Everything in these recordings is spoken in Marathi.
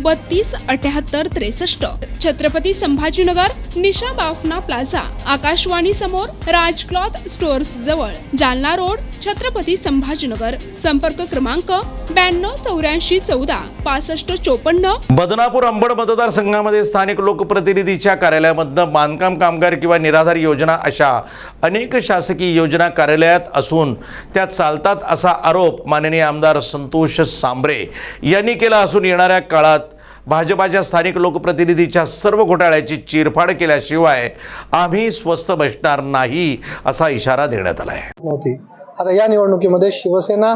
बत्तीस अठ्याहत्तर त्रेसष्ट. छत्रपती संभाजीनगर निशा बाफना प्लाझा. आकाशवाणी समोर राज क्लॉथ स्टोअर्स जवळ. जालना रोड छत्रपती संभाजीनगर. संपर्क क्रमांक ब्याण्णव चौऱ्याऐंशी चौदा पासष्ट चोपन्न. बदनापूर अंबड मतदारसंघामध्ये स्थानिक लोकप्रतिनिधीच्या कार्यालयामधनं बांधकाम कामगार किंवा निराधार योजना अशा अनेक शासकीय योजना कार्यालयात असून त्या चालतात असा आरोप माननीय आमदार संतोष सांबरे यांनी केला असून येणाऱ्या काळात भाजपाच्या स्थानिक लोकप्रतिनिधीच्या सर्व घोटाळ्याची चिरफाड केल्याशिवाय आम्ही स्वस्थ बसणार नाही असा इशारा देण्यात आला आहे नव्हती. आता या निवडणुकीमध्ये शिवसेना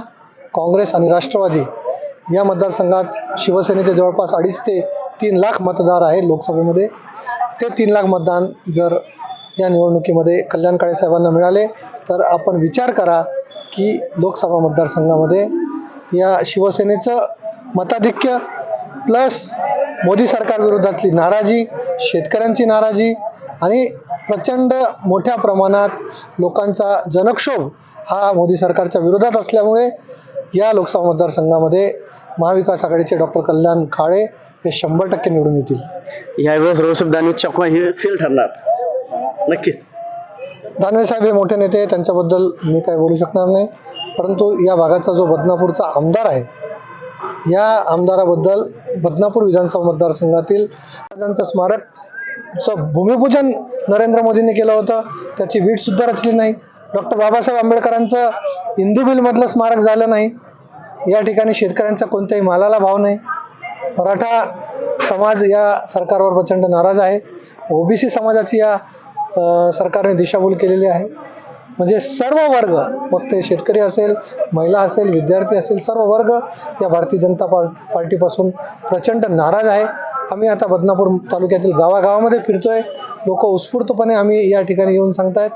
काँग्रेस आणि राष्ट्रवादी या मतदारसंघात शिवसेनेचे जवळपास अडीच ते तीन लाख मतदार आहे लोकसभेमध्ये. ते तीन लाख मतदान जर या निवडणुकीमध्ये कल्याण काळे साहेबांना मिळाले तर आपण विचार करा की लोकसभा मतदारसंघामध्ये या शिवसेनेचं मताधिक्य प्लस मोदी सरकारविरोधातली नाराजी शेतकऱ्यांची नाराजी आणि प्रचंड मोठ्या प्रमाणात लोकांचा जनक्षोभ हा मोदी सरकारच्या विरोधात असल्यामुळे या लोकसभा मतदारसंघामध्ये महाविकास आघाडीचे डॉक्टर कल्याण काळे हे शंभर टक्के निवडून येतील. यावेळेस रोशब आणि चकवा हे फेल ठरणार. नक्कीच. दानवे साहेब हे मोठे नेते त्यांच्याबद्दल मी काय बोलू शकणार नाही. परंतु या भागाचा जो बदनापूरचा आमदार आहे या आमदाराबद्दल बदनापूर विधानसभा मतदारसंघातील त्यांचं स्मारकचं भूमिपूजन नरेंद्र मोदींनी केलं होतं. त्याची वीट सुद्धा रचली नाही. डॉक्टर बाबासाहेब आंबेडकरांचं हिंदू बिलमधलं स्मारक झालं नाही. या ठिकाणी शेतकऱ्यांचा कोणत्याही मालाला भाव नाही. मराठा समाज या सरकारवर प्रचंड नाराज आहे. ओबीसी समाजाची या सरकारने दिशाभूल केलेली आहे. म्हणजे सर्व वर्ग मग ते शेतकरी असेल महिला असेल विद्यार्थी असेल सर्व वर्ग या भारतीय जनता पा पार्टीपासून प्रचंड नाराज आहे. आम्ही आता बदनापूर तालुक्यातील गावागावामध्ये फिरतोय. लोक उत्स्फूर्तपणे आम्ही या ठिकाणी येऊन सांगतायत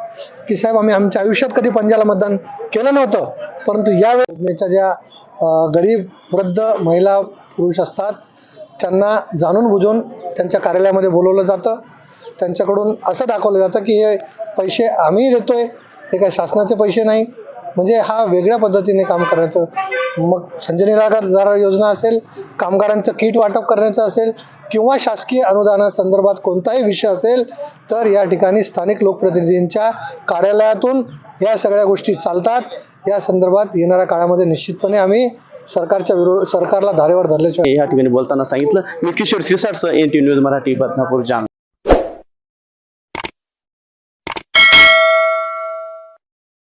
की साहेब आम्ही आमच्या आयुष्यात कधी पंजाला मतदान केलं नव्हतं. परंतु या योजनेच्या ज्या गरीब वृद्ध महिला पुरुष असतात त्यांना जाणून बुजून त्यांच्या कार्यालयामध्ये बोलवलं जातं. त्यांच्याकडून असं दाखवलं जातं की हे पैसे आम्ही देतोय. ते काय शासनाचे पैसे नाही. म्हणजे हा वेगळ्या पद्धतीने काम करायचं मग संजय निराधार योजना असेल कामगारांचं किट वाटप करण्याचं असेल किंवा शासकीय अनुदानासंदर्भात कोणताही विषय असेल तर या ठिकाणी स्थानिक लोकप्रतिनिधींच्या कार्यालयातून या सगळ्या गोष्टी चालतात. या संदर्भात येणाऱ्या काळामध्ये निश्चितपणे आम्ही सरकारच्या विरोध सरकारला धारेवर धरल्याशिवाय या ठिकाणी बोलताना सांगितलं मी Kishor सिरसाटचं N T news Marathi Badnapur जाम